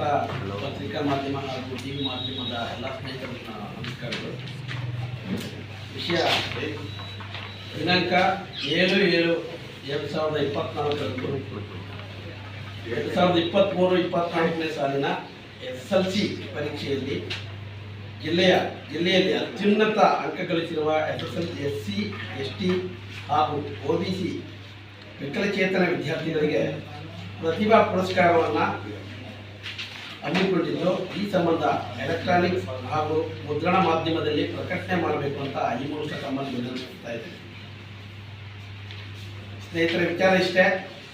ಬಂದಂಥ ಪತ್ರಿಕಾ ಮಾಧ್ಯಮ ಹಾಗೂ ಟಿ ವಿ ಮಾಧ್ಯಮದ ಎಲ್ಲ ಸ್ನೇಹಿತರನ್ನ ನಮಸ್ಕಾರಗಳು. ವಿಷಯ ದಿನಾಂಕ ಏಳು ಏಳು ಎರಡು ಸಾವಿರದ ಇಪ್ಪತ್ನಾಲ್ಕರಂದು ಎರಡು ಸಾವಿರದ ಇಪ್ಪತ್ತ್ಮೂರು ಇಪ್ಪತ್ನಾಲ್ಕನೇ ಸಾಲಿನ ಎಸ್ ಎಲ್ ಸಿ ಪರೀಕ್ಷೆಯಲ್ಲಿ ಜಿಲ್ಲೆಯ ಜಿಲ್ಲೆಯಲ್ಲಿ ಅತ್ಯುನ್ನತ ಅಂಕ ಗಳಿಸಿರುವ S S L S C, S T ಹಾಗೂ ಒ ಬಿ ಸಿ ವಿಕಲಚೇತನ ವಿದ್ಯಾರ್ಥಿಗಳಿಗೆ ಪ್ರತಿಭಾ ಪುರಸ್ಕಾರವನ್ನು ಹಮ್ಮಿಕೊಂಡಿದ್ದು ಈ ಸಂಬಂಧ ಎಲೆಕ್ಟ್ರಾನಿಕ್ಸ್ ಹಾಗೂ ಮುದ್ರಣ ಮಾಧ್ಯಮದಲ್ಲಿ ಪ್ರಕಟಣೆ ಮಾಡಬೇಕು ಅಂತ ಈ ಮೂಲಕ ಸಂಬಂಧ ವಿನಂತಿಸ್ತಾ ಇದ್ದೀನಿ. ಸ್ನೇಹಿತರ ವಿಚಾರ ಇಷ್ಟೇ.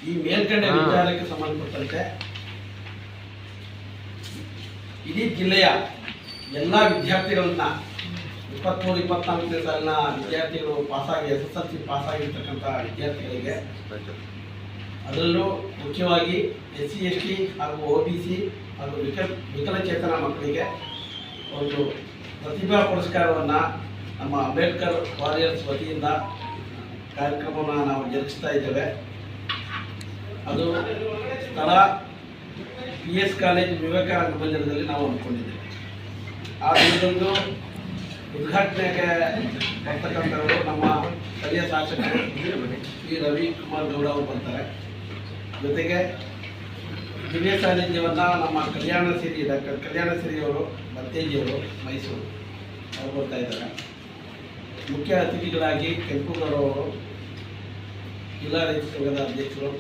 ಈ ಮೇಲ್ಕಂಡ ವಿಚಾರಕ್ಕೆ ಸಂಬಂಧಪಟ್ಟಂತೆ ಇಡೀ ಜಿಲ್ಲೆಯ ಎಲ್ಲ ವಿದ್ಯಾರ್ಥಿಗಳನ್ನ ಇಪ್ಪತ್ತ್ಮೂರು ಇಪ್ಪತ್ನಾಲ್ಕನೇ ಸಾಲಿನ ವಿದ್ಯಾರ್ಥಿಗಳು ಪಾಸಾಗಿ ಎಸ್ ಎಸ್ ಎಲ್ ಸಿ ಪಾಸಾಗಿರ್ತಕ್ಕಂಥ ವಿದ್ಯಾರ್ಥಿಗಳಿಗೆ ಅದರಲ್ಲೂ ಮುಖ್ಯವಾಗಿ ಎಸ್ ಸಿ ಎಸ್ ಟಿ ಹಾಗೂ ಒ ಬಿ ಸಿ ಹಾಗೂ ವಿಕಲ ವಿಕಲಚೇತನ ಮಕ್ಕಳಿಗೆ ಒಂದು ಪ್ರತಿಭಾ ಪುರಸ್ಕಾರವನ್ನು ನಮ್ಮ ಅಂಬೇಡ್ಕರ್ ವಾರಿಯರ್ಸ್ ವತಿಯಿಂದ ಕಾರ್ಯಕ್ರಮವನ್ನು ನಾವು ಜರುಗಿಸ್ತಾ ಇದ್ದೇವೆ. ಅದು ಸ್ಥಳ ಪಿ ಎಸ್ ಕಾಲೇಜ್ ವಿವೇಕಾನಂದ ಮಂದಿರದಲ್ಲಿ ನಾವು ಅಂದ್ಕೊಂಡಿದ್ದೇವೆ. ಆ ದಿನದಂದು ಉದ್ಘಾಟನೆಗೆ ಬರ್ತಕ್ಕಂಥವರು ನಮ್ಮ ಸ್ಥಳೀಯ ಶಾಸಕರು ಶ್ರೀ ರವಿಕುಮಾರ್ ಗೌಡ ಅವರು ಬರ್ತಾರೆ. ಜೊತೆಗೆ ದಿವ್ಯ ಸಾನ್ನಿಧ್ಯವನ್ನು ನಮ್ಮ ಕಲ್ಯಾಣ ಸಿರಿ, ಡಾಕ್ಟರ್ ಕಲ್ಯಾಣ ಸಿರಿಯವರು ಮತ್ತೇಜಿಯವರು ಮೈಸೂರು ಅವರು ಬರ್ತಾ ಇದ್ದಾರೆ. ಮುಖ್ಯ ಅತಿಥಿಗಳಾಗಿ ಕೆಂಪುಗೌಡವರು ಜಿಲ್ಲಾ ರೈತ ಸಂಘದ ಅಧ್ಯಕ್ಷರು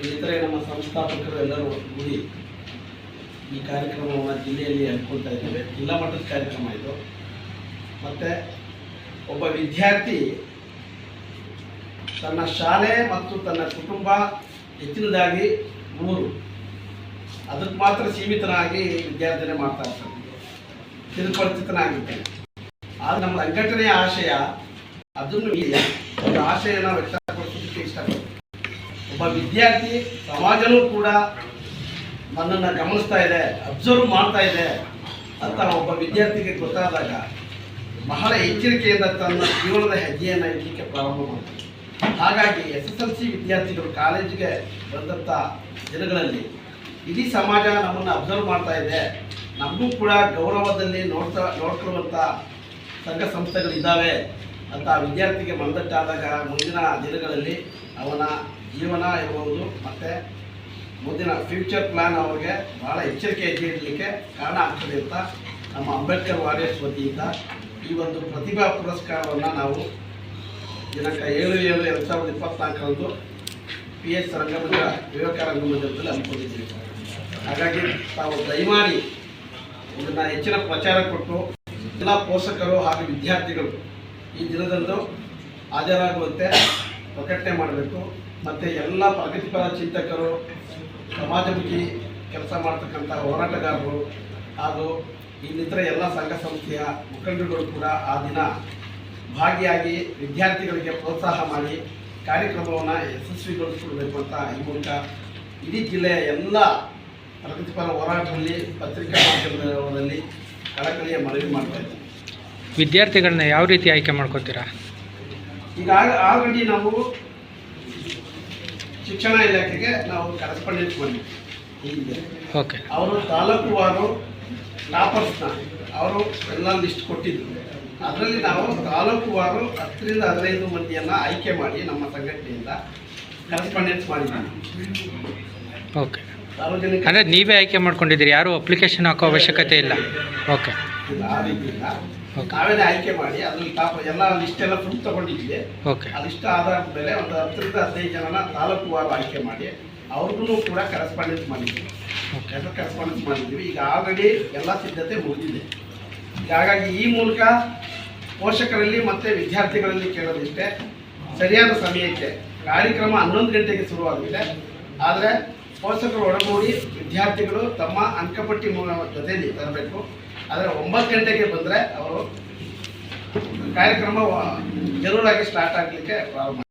ಇನ್ನಿತರೆ ನಮ್ಮ ಸಂಸ್ಥಾಪಕರು ಎಲ್ಲರೂ ಕೂಡಿ ಈ ಕಾರ್ಯಕ್ರಮವನ್ನು ಜಿಲ್ಲೆಯಲ್ಲಿ ಹಮ್ಮಿಕೊಳ್ತಾ ಇದ್ದೇವೆ. ಜಿಲ್ಲಾ ಮಟ್ಟದ ಕಾರ್ಯಕ್ರಮ ಇದು. ಮತ್ತು ಒಬ್ಬ ವಿದ್ಯಾರ್ಥಿ ತನ್ನ ಶಾಲೆ ಮತ್ತು ತನ್ನ ಕುಟುಂಬ ಹೆಚ್ಚಿನದಾಗಿ ಮೂರು. ಅದಕ್ಕೆ ಮಾತ್ರ ಸೀಮಿತನಾಗಿ ವಿದ್ಯಾರ್ಥಿನೇ ಮಾಡ್ತಾ ಇರ್ತಾನೆ ಚಿರಪರಿಚಿತನಾಗಿದ್ದಾನೆ ಆದ್ರೆ ನಮ್ಮ ಸಂಘಟನೆಯ ಆಶಯ ಅದನ್ನು ಒಂದು ಆಶಯನ ವ್ಯಕ್ತಪಡಿಸೋದಕ್ಕೆ ಇಷ್ಟಪಡ್ತೀನಿ. ಒಬ್ಬ ವಿದ್ಯಾರ್ಥಿ ಸಮಾಜನೂ ಕೂಡ ನನ್ನನ್ನು ಗಮನಿಸ್ತಾ ಇದೆ, ಅಬ್ಸರ್ವ್ ಮಾಡ್ತಾ ಇದೆ ಅಂತ ಒಬ್ಬ ವಿದ್ಯಾರ್ಥಿಗೆ ಗೊತ್ತಾದಾಗ ಬಹಳ ಎಚ್ಚರಿಕೆಯಿಂದ ತನ್ನ ಜೀವನದ ಹೆಜ್ಜೆಯನ್ನು ಇಡಲಿಕ್ಕೆ ಪ್ರಾರಂಭ ಮಾಡ್ತಾರೆ ಹಾಗಾಗಿ ಎಸ್ ಎಸ್ ಎಲ್ ಸಿ ವಿದ್ಯಾರ್ಥಿಗಳು ಕಾಲೇಜಿಗೆ ಬಂದಂಥ ದಿನಗಳಲ್ಲಿ ಇಡೀ ಸಮಾಜ ನಮ್ಮನ್ನು ಅಬ್ಸರ್ವ್ ಮಾಡ್ತಾ ಇದೆ. ನಮಗೂ ಕೂಡ ಗೌರವದಲ್ಲಿ ನೋಡ್ತಾ ನೋಡ್ಕೊಳ್ಳುವಂಥ ಸಂಘ ಸಂಸ್ಥೆಗಳಿದ್ದಾವೆ ಅಂತ ವಿದ್ಯಾರ್ಥಿಗೆ ಬಂದಟ್ಟಾದಾಗ ಮುಂದಿನ ದಿನಗಳಲ್ಲಿ ಅವನ ಜೀವನ ಇರಬಹುದು ಮತ್ತು ಮುಂದಿನ ಫ್ಯೂಚರ್ ಪ್ಲ್ಯಾನ್ ಅವರಿಗೆ ಭಾಳ ಎಚ್ಚರಿಕೆ ಹೆಜ್ಜೆ ಇಡಲಿಕ್ಕೆ ಕಾರಣ ಆಗ್ತದೆ ಅಂತ ನಮ್ಮ ಅಂಬೇಡ್ಕರ್ ವಾರಿಯರ್ಸ್ ವತಿಯಿಂದ ಈ ಒಂದು ಪ್ರತಿಭಾ ಪುರಸ್ಕಾರವನ್ನು ನಾವು ದಿನಾಂಕ ಏಳು ಏಳು ಎರಡು ಸಾವಿರದ ಇಪ್ಪತ್ನಾಲ್ಕರಂದು ಪಿ ಎಸ್ ರಂಗಮಂದಿರ ವಿವೇಕಾನಂದ ಮಂದಿರದಲ್ಲಿ ಹಮ್ಮಿಕೊಂಡಿದ್ದೀವಿ. ಹಾಗಾಗಿ ತಾವು ದಯಮಾಡಿ ಇದನ್ನು ಹೆಚ್ಚಿನ ಪ್ರಚಾರ ಕೊಟ್ಟು ಎಲ್ಲ ಪೋಷಕರು ಹಾಗೂ ವಿದ್ಯಾರ್ಥಿಗಳು ಈ ದಿನದಂದು ಹಾಜರಾಗುವಂತೆ ಪ್ರಕಟಣೆ ಮಾಡಬೇಕು. ಮತ್ತು ಎಲ್ಲ ಪ್ರಗತಿಪರ ಚಿಂತಕರು, ಸಮಾಜಮುಖಿ ಕೆಲಸ ಮಾಡ್ತಕ್ಕಂಥ ಹೋರಾಟಗಾರರು ಹಾಗೂ ಇನ್ನಿತರ ಎಲ್ಲ ಸಂಘ ಸಂಸ್ಥೆಯ ಮುಖಂಡರುಗಳು ಕೂಡ ಆ ದಿನ ಭಾಗಿಯಾಗಿ ವಿದ್ಯಾರ್ಥಿಗಳಿಗೆ ಪ್ರೋತ್ಸಾಹ ಮಾಡಿ ಕಾರ್ಯಕ್ರಮವನ್ನು ಯಶಸ್ವಿಗೊಳಿಸಿಕೊಡ್ಬೇಕು ಅಂತ ಈ ಮೂಲಕ ಇಡೀ ಜಿಲ್ಲೆಯ ಎಲ್ಲ ಪ್ರಗತಿಪರ ಹೋರಾಟದಲ್ಲಿ ಪತ್ರಿಕಾ ಮಾಧ್ಯಮದಲ್ಲಿ ಕಳಕಳಿಯ ಮನವಿ ಮಾಡ್ತಾ ಇದ್ದೀನಿ. ವಿದ್ಯಾರ್ಥಿಗಳನ್ನ ಯಾವ ರೀತಿ ಆಯ್ಕೆ ಮಾಡ್ಕೋತೀರಾ? ಈಗ ಆಲ್ರೆಡಿ ನಾವು ಶಿಕ್ಷಣ ಇಲಾಖೆಗೆ ನಾವು ಕರೆಸ್ಪಾಂಡೆಂಟ್ ಹೀಗೆ ಓಕೆ ಅವರು ತಾಲೂಕುವಾರು ಟಾಪರ್ಸ್ನ ಅವರು ಎಲ್ಲ ಲಿಸ್ಟ್ ಕೊಟ್ಟಿದ್ರು. ಅದರಲ್ಲಿ ನಾವು ತಾಲೂಕುವಾರು ಹತ್ತರಿಂದ ಹದಿನೈದು ಮಂದಿಯನ್ನು ಆಯ್ಕೆ ಮಾಡಿ ನಮ್ಮ ಸಂಘಟನೆಯಿಂದ ಕರೆಸ್ಪಾಂಡೆನ್ಸ್ ಮಾಡಿದ್ದೀವಿ. ಓಕೆ. ಸಾರ್ವಜನಿಕ ಅಂದರೆ ನೀವೇ ಆಯ್ಕೆ ಮಾಡ್ಕೊಂಡಿದ್ದೀರಿ ಯಾರೂ ಅಪ್ಲಿಕೇಶನ್ ಹಾಕೋ ಅವಶ್ಯಕತೆ ಇಲ್ಲ. ಓಕೆ. ಇಲ್ಲ, ಆ ರೀತಿ ಇಲ್ಲ. ಓಕೆ. ನಾವೇನೇ ಆಯ್ಕೆ ಮಾಡಿ ಅದ್ರಲ್ಲಿ ಪಾಪ ಎಲ್ಲ ಲಿಸ್ಟ್ ಎಲ್ಲ ಫುಲ್ ತಗೊಂಡಿದ್ವಿ. ಓಕೆ. ಆ ಲಿಸ್ಟ್ ಆಧಾರದ ಮೇಲೆ ಒಂದು ಹತ್ತರಿಂದ ಹದಿನೈದು ಜನನ ತಾಲೂಕುವಾರು ಆಯ್ಕೆ ಮಾಡಿ ಅವ್ರಿಗೂ ಕೂಡ ಕರೆಸ್ಪಾಂಡೆನ್ಸ್ ಮಾಡಿದ್ವಿ. ಓಕೆ. ಎಲ್ಲ ಕರೆಸ್ಪಾಂಡೆನ್ಸ್ ಮಾಡಿದ್ವಿ. ಈಗ ಆಲ್ರೆಡಿ ಎಲ್ಲ ಸಿದ್ಧತೆ ಮುಗಿದಿದೆ. ಹಾಗಾಗಿ ಈ ಮೂಲಕ ಪೋಷಕರಲ್ಲಿ ಮತ್ತು ವಿದ್ಯಾರ್ಥಿಗಳಲ್ಲಿ ಕೇಳೋದಿಷ್ಟೇ. ಸರಿಯಾದ ಸಮಯಕ್ಕೆ ಕಾರ್ಯಕ್ರಮ ಹನ್ನೊಂದು ಗಂಟೆಗೆ ಶುರುವಾಗಿದೆ ಆದರೆ ಪೋಷಕರು ಒಡಗೂಡಿ ವಿದ್ಯಾರ್ಥಿಗಳು ತಮ್ಮ ಅಂಕಪಟ್ಟಿ ಜೊತೆಯಲ್ಲಿ ತರಬೇಕು. ಆದರೆ ಒಂಬತ್ತು ಗಂಟೆಗೆ ಬಂದರೆ ಅವರು ಕಾರ್ಯಕ್ರಮ ಜರೂರಾಗಿ ಸ್ಟಾರ್ಟ್ ಆಗಲಿಕ್ಕೆ ಪ್ರಾರಂಭ